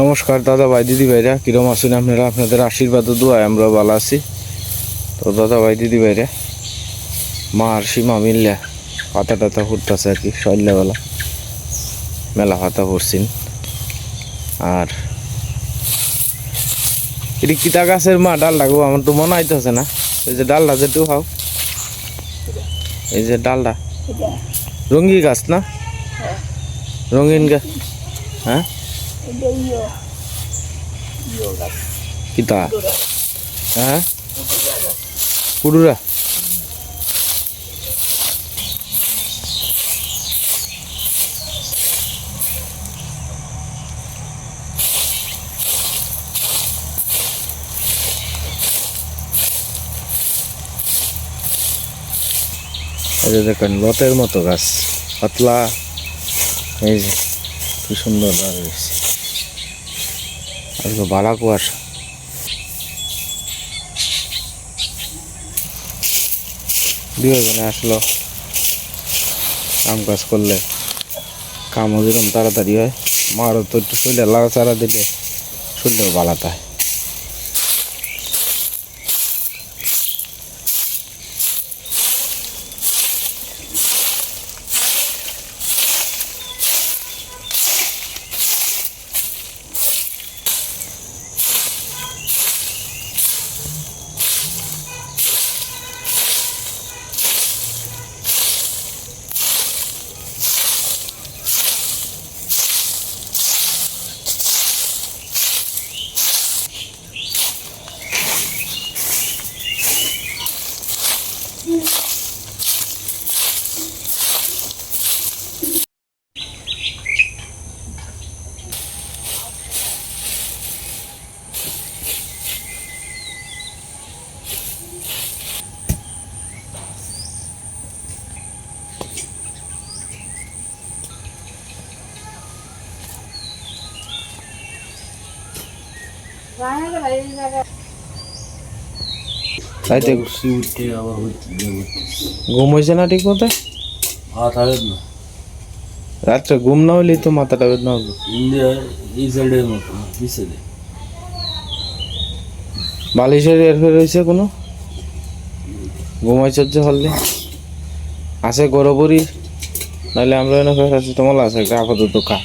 নমস্কার দাদা ভাই দিদি ভাইরা কিরম আছেন আপনারা? আপনাদের আশীর্বাদ দোয়ায় আমরা ভালো আছি। তো দাদা ভাই দিদি ভাইরা মা আর সীমা মিললে পাতা টাতা ফুটতেছে আর কি সন্ধ্যাবেলা। মেলা পাতা ফুটছেন আর এটি কিতা গাছের মা ডাল লাগবো আমার তো মনে হইতেছে না। এই যে ডালটা যেটু খাও। এই যে ডালটা রঙ্গি গাছ না? রঙিন গাছ হ্যাঁ? কিতা? হ্যাঁ? কুড়ুরা এই দেখেন লতের মতো গাছ। পাতলা। এই যে কি সুন্দর বার আজকে বালা কুয়াশা। মানে আসলো। কাম কাজ করলে। কামও যেরকম তাড়াতাড়ি হয়, মারও তো একটু শরীরে চারা দিলে শরীরেও বালাতে হয় তাই উঠে আবার ঘুম হয়েছে না ঠিক মতো হাত না রাত্রে ঘুম না হইলেই তো মাথাটা বেদনা ইন্ডিয়া এই সাইডের মতো পিছনে বালিশের এর ফের হয়েছে কোনো? ঘুমাইছ যে হলে। আছে গরবরি নাহলে আমরা এনে ফের আছে তোমার আছে একটা আপাতত খা।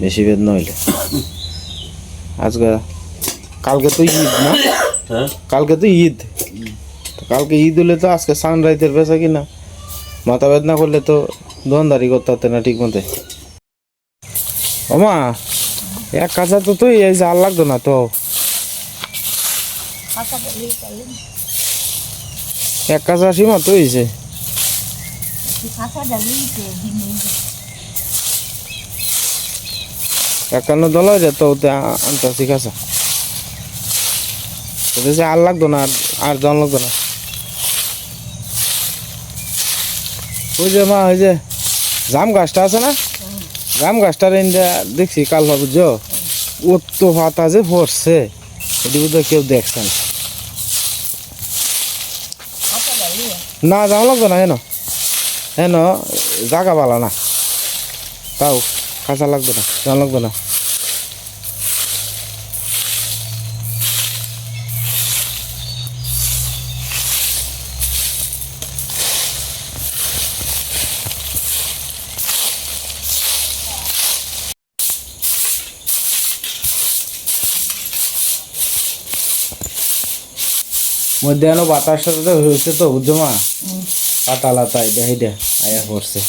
বেশি বেদনা হইলে। আজকে কালকে তো ঈদ না? হ্যাঁ? কালকে তো ঈদ। কালকে ঈদ হলে তো আজকে সানরাইজের বেচা কিনা। মাথা বেদনা করলে তো দোকানদারি করতে না ঠিক মতে ওমা এক কাজা তো তুই, এই আর লাগতো না তো। এক কাজা সীমা তো হয়েছে একান্ন দল হয়ে তো আনতে ওতে যে আর লাগতো না, আর জন লাগতো না। ওই যে মা, ওই যে জাম গাছটা আছে না? জাম গাছটার ইন্ডিয়া দেখছি কাল বুঝছ ও তো পাতা যে পড়ছে, এটি বোধহয় কেউ দেখছেন না। না যাওয়া লাগতো না, হেন। হেন, জাগা পালা না। তাও কাঁচা লাগতো না যাওয়া লাগতো না। মধ্যে বাতাসটা বাতাস সাথে হয়েছে তো বুঝছ মা? পাতা লাতা দেখি দে আয়া পড়ছে।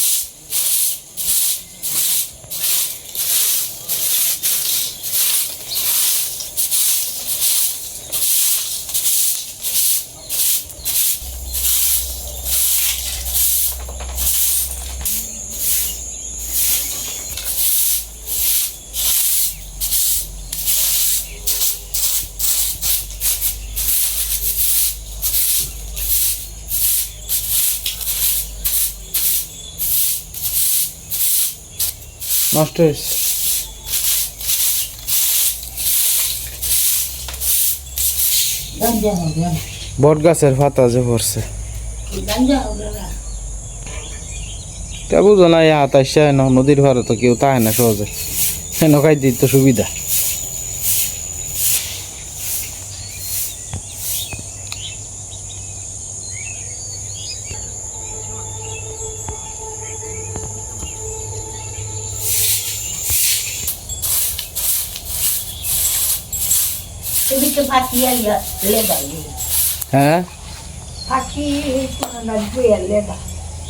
নষ্ট হয়েছে। বট গাছের পাতা যে পড়ছে। তা বুঝো না হাত আসছে নদীর ভাড়া তো কেউ তাই না সহজে। নখাই দিত সুবিধা।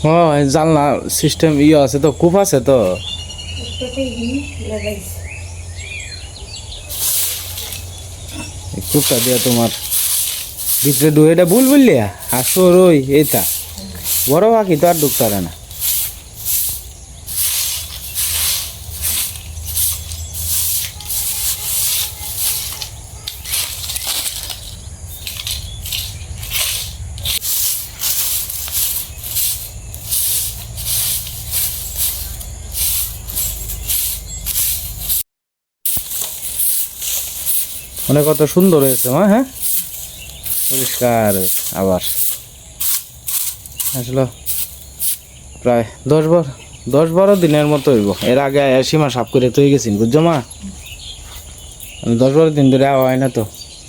হ্যাঁ জানলা সিস্টেম ইয়ে আছে তো কূপ আছে তো কূপটা দিয়ে তোমার ভিতরে ডুয়েটা ভুল বললি আসর ওই এইটা বড় পাখি তো আর ঢুকতে পারে না মানে কত সুন্দর হয়েছে মা হ্যাঁ? পরিষ্কার আবার। আসলে। প্রায় দশ বার দশ বারো দিনের মতো হইব। এর আগে আসি মা সাফ করে তুই গেছি বুঝছ মা? আমি দশ বারো দিন ধরে আওয়া হয় না তো।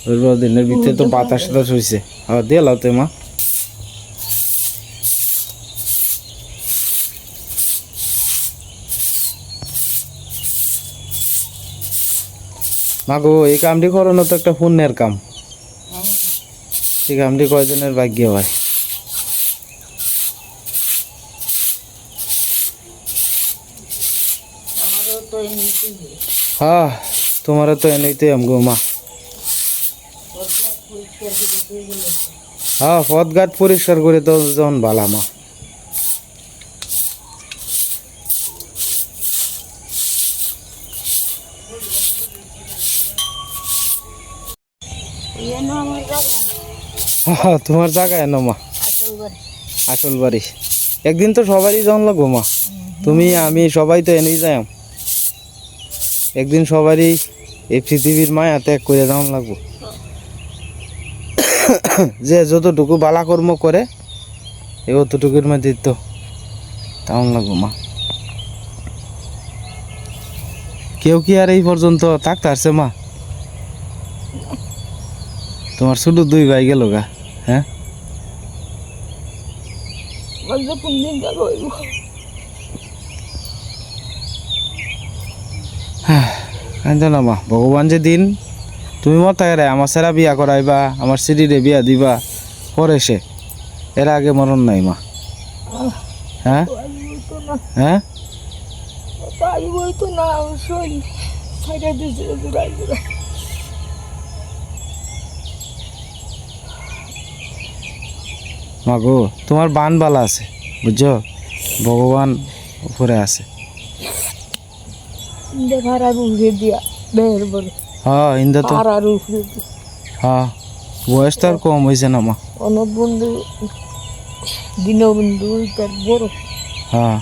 দশ বারো দিনের ভিতরে তো বাতাস টাতাস হয়েছে আবার দিয়ে লাও তো মা। মা গো এই কামটি করানো তো একটা পুণ্যের কাম। এই কামটি কয়জনের ভাগ্য হয়? হ্যাঁ। তোমারও তো এনেইতে আমগো মা। হ্যাঁ পথঘাট পরিষ্কার করে তো যখন বালা মা। হ্যাঁ তোমার জায়গা এনো মা। আসল বাড়ি একদিন তো সবারই যখন লাগবো মা। তুমি আমি সবাই তো এনেই যাই একদিন সবারই এই পৃথিবীর মায়া ত্যাগ করে যাওয়ান লাগবো। যে যতটুকু বালাকর্ম করে এই অতটুকুর মধ্যে তো তেমন লাগবো মা। কেউ কি আর এই পর্যন্ত থাকতে আসছে মা? তোমার শুধু দুই ভাই গেল গা। হ্যাঁ? কোন দিন যাব না মা। ভগবান যে দিন তুমি মতো রে আমার সেরা বিয়া করাইবা আমার সিঁড়িরে বিয়া দিবা পরে সে। এর আগে মরণ নাই মা। হ্যাঁ? হ্যাঁ? না শরীর সাইডে দিয়েছিল ঘুরাই ঘুরাই মা গো তোমার বান বালা আছে বুঝছ? ভগবান উপরে আছে। দেখার আর উঠে দিয়া বের বলে। হ্যাঁ ইন্দা তো আর আর উঠে হ্যাঁ বয়স তো আর কম হয়েছে না মা। অনেক বন্ধু দীনবন্ধু তার বড়। হ্যাঁ।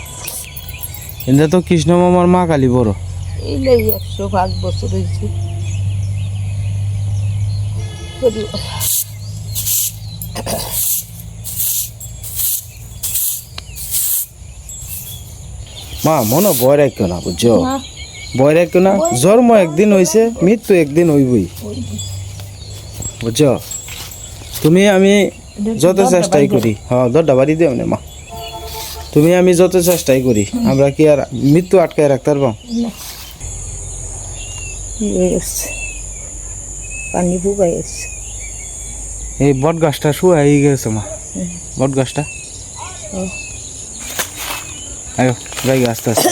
ইন্দা তো কৃষ্ণ মামার মা কালী বড়। এইলাই একশো পাঁচ বছর হয়েছে পরিবার। মা মনে ভয় রাখো না বুঝছ? ভয় রাখো না? জন্ম একদিন হয়েছে মৃত্যু একদিন হইবই। বুঝছ? তুমি আমি যত চেষ্টাই করি। হ্যাঁ দরটা বাড়ি দেও না মা। তুমি আমি যত চেষ্টাই করি আমরা কি আর মৃত্যু আটকায় রাখতে পারব। পানি ফুকাই এসছে এই বট গাছটা শুয়ে গেছে মা। বট গাছটা। আয়ো। যাই আস্তে আস্তে।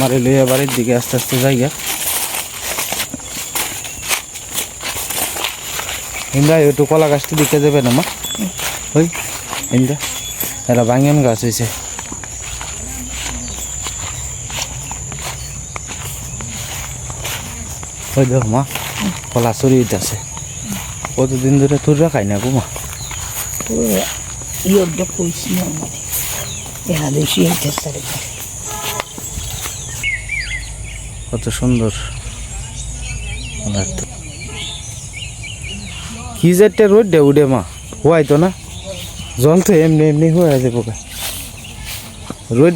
মারে লইয়া বাড়ির দিকে আস্তে আস্তে যাইগা ইন্দা একটু কলা গাছটি দিকে যাবে না মা? ওই ইন্দা এরা বাঙ্গন গাছ হয়েছে ওই দেখো মা, কলা চুরি আছে কতদিন ধরে তোর রাখাই না গো মা? ইয়োটা কইছি না মানে দেখা দেখি এইটার কত সুন্দর। তো। কি যে একটা রোদ দে উঠে মা হওয়াই তো না। জল তো এমনি এমনি হয়ে আছে পোকা। রোদ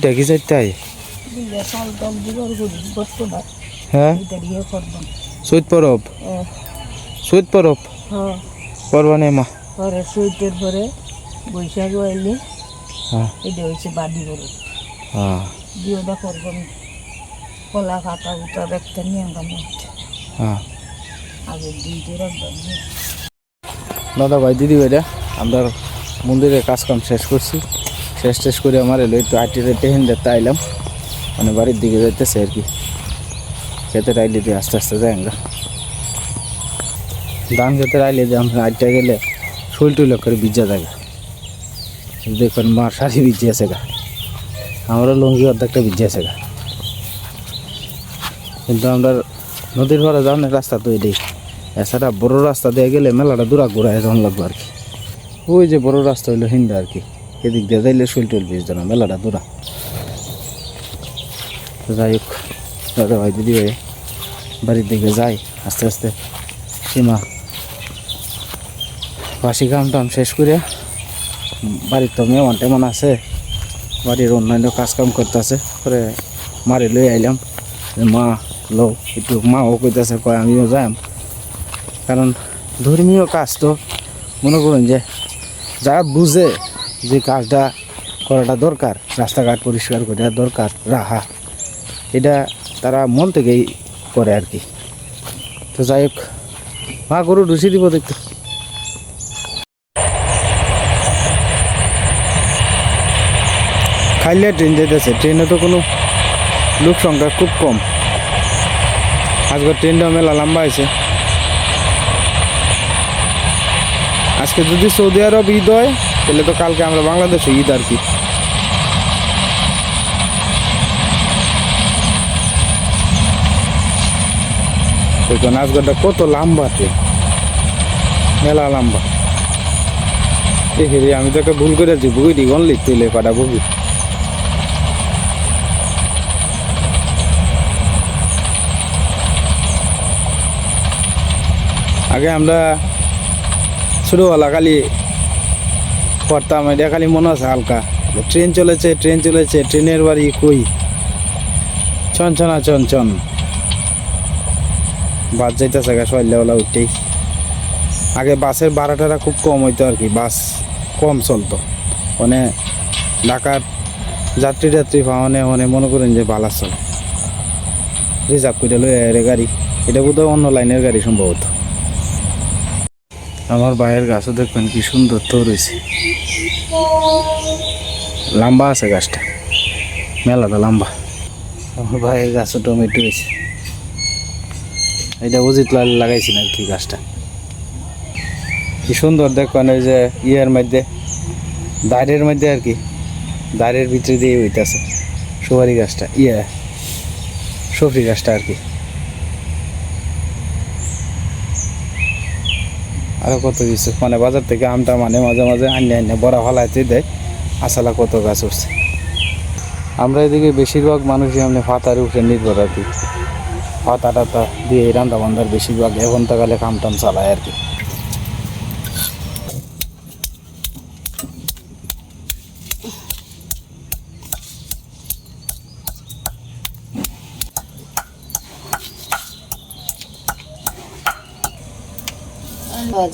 দিবার করি বসতো না হ্যাঁ? চৈত পরব। হ্যাঁ চৈত পরব হ্যাঁ মা। পরে চৈতের পরে বৈশাখ আইলে হ্যাঁ। এটা হচ্ছে বাদি হ্যাঁ। করবেন কলা নিয়ে হ্যাঁ। দাদা ভাই দিদি ভাইরা আমরা মন্দিরের কাজ কাম শেষ করছি। শেষ শেষ করে আমার এলো একটু আটিতে টেহেন দেখতে আইলাম মানে বাড়ির দিকে যাইতেছে আর কি। খেতে আইলে দিয়ে আস্তে আস্তে যাই আমরা। ধান খেতে আইলে দিয়ে আমরা আটটা গেলে শৈল টুল করে ভিজা থাকে দেখুন মা শাড়ি ভিজে আছে গা। আমরা লুঙ্গি অর্ধেকটা ভিজে আছে গা। কিন্তু আমরা নদীর পাড়ে যাওয়ার রাস্তা তো এটাই। এছাড়া বড় রাস্তা দিয়ে গেলে মেলাটা দূরা ঘুরায় যাওয়ান লাগবে আর কি। ওই যে বড় রাস্তা হইল হিন্দা আর কি। এদিক দিয়ে যাইলে শৈল টুল ভিজ না মেলাটা দূরা। যাই হোক, দাদা ভাই, দিদি ভাই, বাড়ির দিকে যাই, আস্তে আস্তে সীমা বাসি কাম টাম শেষ করে বাড়ির তো মেহমান টেমন আছে, বাড়ির অন্যান্য কাজ কাম করতেছে, পরে মারে লই আইলাম। মা লো একটু মাও কইতেছে, কয়, আমিও যাম। কারণ ধর্মীয় কাজ তো, মনে করুন যে যারা বুঝে যে কাজটা করাটা দরকার, রাস্তাঘাট পরিষ্কার করা দরকার, রাহা, এটা তারা মন থেকেই করে আর কি। তো যাই হোক, মা গরু ঢুসি দিব দেখতে। খাইলে ট্রেন যেতেছে ট্রেনে তো কোনো লোক সংখ্যা খুব কম। আজকে ট্রেনটা মেলা লম্বা আছে আজকে যদি সৌদি আরব ঈদ হয়, তাহলে তো কালকে আমরা বাংলাদেশে ঈদ আর কি। দেখুন কত লম্বা ট্রেন মেলা লম্বা। দেখি আমি তোকে ভুল করেছি বুঝি দি গনলি তুলে কটা বুঝি আগে আমরা ছোটোবেলা খালি পড়তাম, এটা খালি মনে আছে হালকা। ট্রেন চলেছে ট্রেন চলেছে, ট্রেনের বাড়ি কই? চন, চনা বাস যাইতেছে গা সন্ধ্যাবেলা উঠতেই আগে বাসের ভাড়াটারা খুব কম হইতো আর কি, বাস কম চলতো। মানে ঢাকার যাত্রী যাত্রী পাওয়ানে মানে মনে করেন যে বালা চলে। রিজার্ভ করে লই গাড়ি। এটা বোধহয় অন্য লাইনের গাড়ি সম্ভবত। আমার ভাইয়ের গাছও দেখবেন কি সুন্দর তো রয়েছে লম্বা আছে গাছটা। মেলাটা লম্বা। আমার ভাইয়ের গাছও টমেটো রয়েছে এটা উচিত লাল লাগাইছি না কি গাছটা। কি সুন্দর দেখবেন ওই যে ইয়ের মধ্যে, দাঁড়ের মধ্যে আর কি, দাঁড়ের ভিতরে দিয়ে হইতেছে। সুপারি গাছটা ইয়ে সফরি গাছটা আর কি। আরও কত কিছু? মানে বাজার থেকে আমটা মানে মাঝে মাঝে আনে আনিয়ে বড় হলাইতে দেয়। আসালা কত গাছ উঠছে। আমরা এদিকে বেশিরভাগ মানুষই এমনি ফাতার উপরে নির্ভর আর কি ফাতা টাতা দিয়ে রান্না বান্ধার বেশিরভাগ এখন তাকালে কাম টাম চালায় আর কি।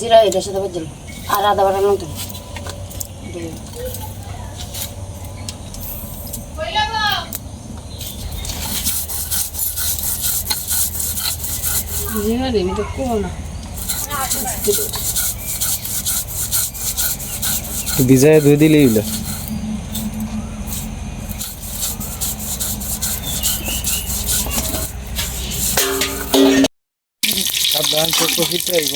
জিরা এটার সাথে বাজল আর আদা বাটার মতো জিরা দেবি তো কো ভিজায় ধুই দিলেই হইল। সাবধান চোখ ফিরতে আইব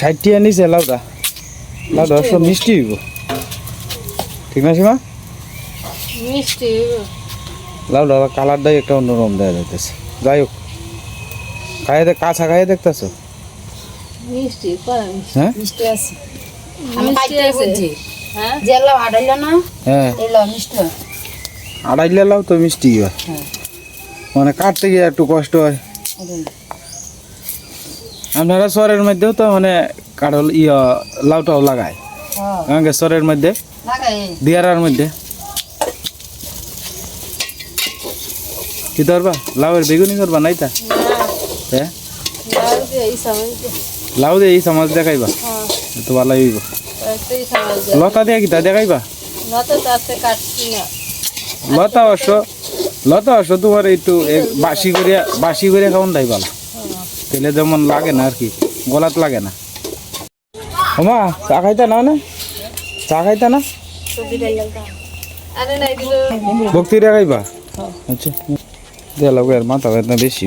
ষাটটিয়া নিচে লাউডা। লাউডা সব মিষ্টি হইব। ঠিক না সীমা? মিষ্টি লাউডা কালারটাই একটা অন্যরকম দেওয়া যাইতেছে। যাই হোক খাইয়ে দেখ কাঁচা খাইয়ে দেখতেছো? মিষ্টি হ্যাঁ? মিষ্টি আছে। আমি মিষ্টি খাইতে আছে। বুঝছি হ্যাঁ? হ্যাঁ। আড়াইলে তো মিষ্টি হয়। হ্যাঁ। মানে কাটতে গিয়ে একটু কষ্ট হয়। আপনারা সরের মধ্যেও তো মানে কাঠল ইয়া লাউটাও লাগায়। হ্যাঁ, আমাকে শহরের মধ্যে। দিয়ারার মধ্যে। কি করবা লাউয়ের বেগুনি করবা নাই তা হ্যাঁ। লাউ দিয়ে এই সমাজ দেখাইবা? হ্যাঁ। তো ভালো হইব। লতা দিয়ে কিতা দেখাইবা? লতা অবশ্য লতা অবশ্য তোমার একটু বাসি করিয়া বাসি করিয়া খাওয়ান দেয় ভালো তেলে যেমন লাগে না আর কি, গলাত লাগে না। ওমা, চা খাইতা না না? চা খাইতা না? আরে ভক্তি খাইবা? আচ্ছা। মাথা বেদনা বেশি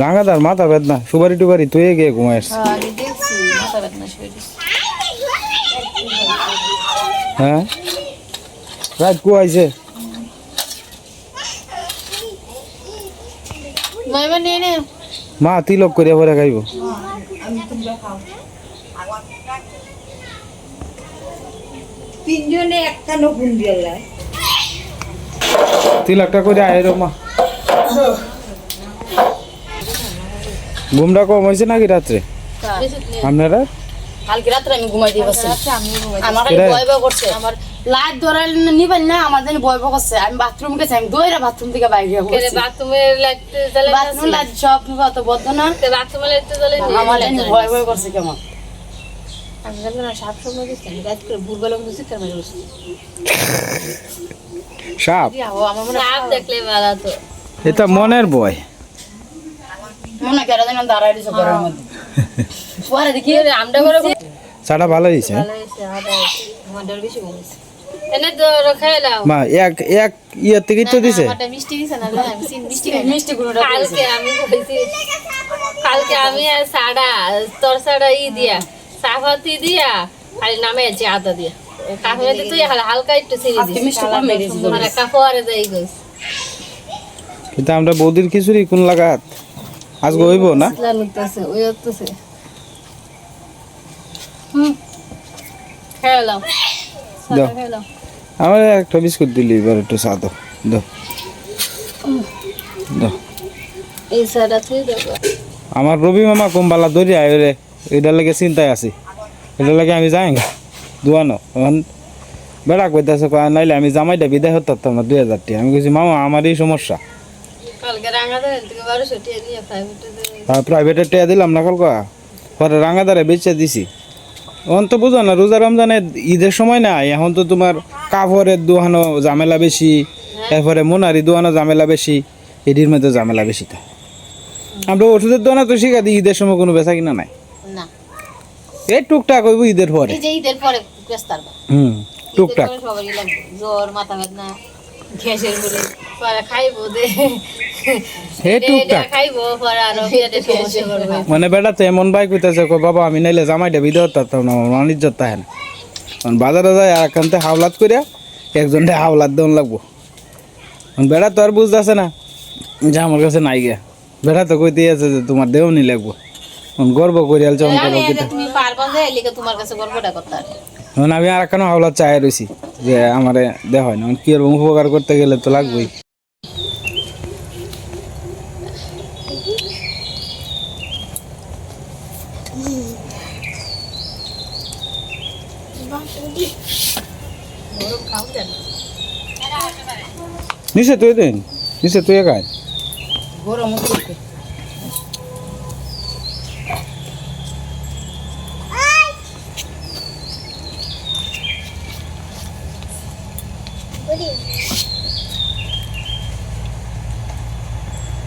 রাঙাদার মাথা বেদনা সুপারি টুবারি তুই গিয়ে ঘুমাই হ্যাঁ? রাত কু মাইমা নিয়ে নে। মা তিলক করিয়া পরে খাইব। তিনজনে একটা নকুন দিয়ে তিলকটা করে আয় মা। ঘুমটা কম হয়েছে নাকি রাত্রে? আপনারা? কালকে রাত্রে আমি ঘুমাই দিয়ে বসছি আমার? ভয় ভয় করছে। আমার লাইট ধরাই নিবেন না ভয় ভয় করছে। আমি বাথরুম গেছি আমি বাথরুম থেকে বাইরে বাথরুমে বাথরুম লাইট সব অত বদ্ধ না। বাথরুমে জানি ভয় ভয় করছে কেমন? আমি জানি না সাপ সময় দিচ্ছি আমি রাত করে ভুলবেলা কিন্তু চিৎকার বসছি সাপ? আমার মনে সাপ দেখলে ভালো তো। এটা মনের বয় মনে করে যেন দাঁড়াই দিছে ঘরের মধ্যে। পরে দেখি। আমরা করে চাটা ভালো হয়েছে? ভালো হয়েছে হাঁটা বেশি ভালো হয়েছে এনে তো রখাই লাও। মা এক এক ইয়ের থেকে তো দিছে? আমারটা মিষ্টি দিছে না আমি মিষ্টি মিষ্টি গুঁড়োটা কালকে আমি কইছি কালকে আমি সাড়া তোর সাড়া ই দিয়া সাফাতি দিয়া খালি নামে আছে আদা দিয়া। কাকুরে তুই হাল- হালকা একটু ছিঁড়ে দিস মিষ্টি কম। মানে কাপড়ে দেই গইস কিন্তু আমরা বৌদির খিচুড়ি কোন লাগাত? আজকে হইব না? ওই হুম খেলাম দাও। আমার একটা বিস্কুট দিলি এবার একটু চা দাও। দাও। দাও। আমার রবি মামা কমবালা ধরি আয় রে এটার লাগে চিন্তায় আছি। এটার লাগে আমি যাই দুয়ানো। এখন বেড়া কইতেছে নাইলে আমি জামাইটা বিদায় হতাম না দুই হাজার টাকা। আমি কইছি মামা আমার এই সমস্যা টিয়া প্রাইভেটের টাকা দিলাম না কালকা? পরে রাঙাদারে বেচে দিছি। এখন তো বুঝো না রোজা রমজানে ঈদের সময় না এখন তো তোমার কাপড়ের দোহানো ঝামেলা বেশি এরপরে মোনারি দোহানো ঝামেলা বেশি এটির মধ্যে ঝামেলা বেশি তা। আমরা ওষুধের দোকানে তো শিখা দিই ঈদের সময় কোনো বেচা কিনা নাই। এই টুকটাক হইব ঈদের পরে। এই ঈদের পরে হুম টুকটাক। জ্বর মাথা ব্যথা। গ্যাসের বলে পরে খাইবো দে। হে টুকটাক। খাইবো পরে আরও পেটের সমস্যা করবে মানে বেটা তো এমন ভাই কইতেছে কই বাবা আমি নাইলে জামাইটা বিদে হতাম না আমার বাণিজ্য তাহে না। বাজারে যায় আর একান্তে হাওলাত করিয়া একজনটা হাওলাত দেওয়ান লাগবো। বেড়া তো আর বুঝতেছে না যে আমার কাছে নাই গিয়া বেড়া তো কইতে আছে যে তোমার দেওনি লাগবো। এখন গর্ব করিয়াল চমন করব কিতা তুমি পারবা যে তোমার কাছে গর্বটা করতে এখন আমি আর কেন হাওলাত চাই রয়েছি যে আমারে দেওয়া হয় না। কি আর উপকার করতে গেলে তো লাগবেই। নিচে তুই দিন। নিচে তুই একাই গরম হচ্ছে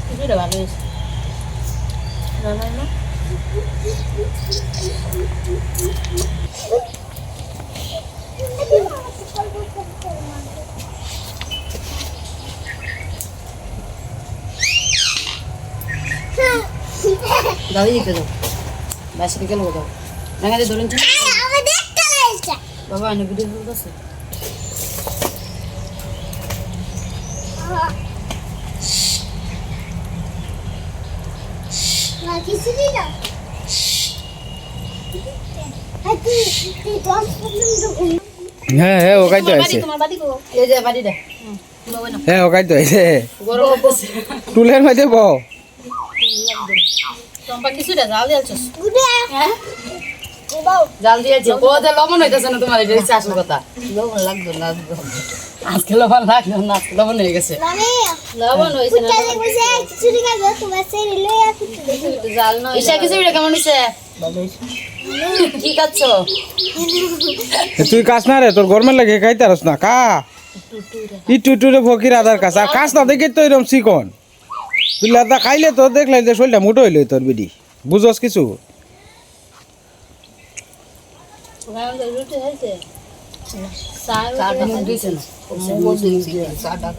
কিছুটা ভালো হয়েছে না না না দাদি দিতে দাও বাইশ টাকা লোক দাও দেখা যায় ধরুন বাবা এনে ভিডিও করতেছে হ্যাঁ হ্যাঁ ওকাই তো আছে তোমার বাড়ি গো এই যে বাড়ি দে হ্যাঁ ওকাই তো আছে গরম করতেছে টুলের মধ্যে বউ কিছুটা জাল দিয়েছিস জাল দিয়েছে ও যে লবণ হইতেছে না তোমার এটা হচ্ছে আসল কথা। লবণ লাগবে লাগবে। আজকে লবণ লাগবে না আজকে লবণ হয়ে গেছে। লবণ হয়েছে না জাল নয়। ঈশা কিছু কেমন হয়েছে কি খাচ্ছ? তুই কাজ না রে তোর গরমের লাগে খাইতে না কা ইটু টুরে ফকির আদার কাজ আর কাজ না দেখে তো এরকম চিকন। তুই লাদা খাইলে তো দেখলে যে শরীরটা মোটো হইল তোর বিডি বুঝস কিছু? চাটা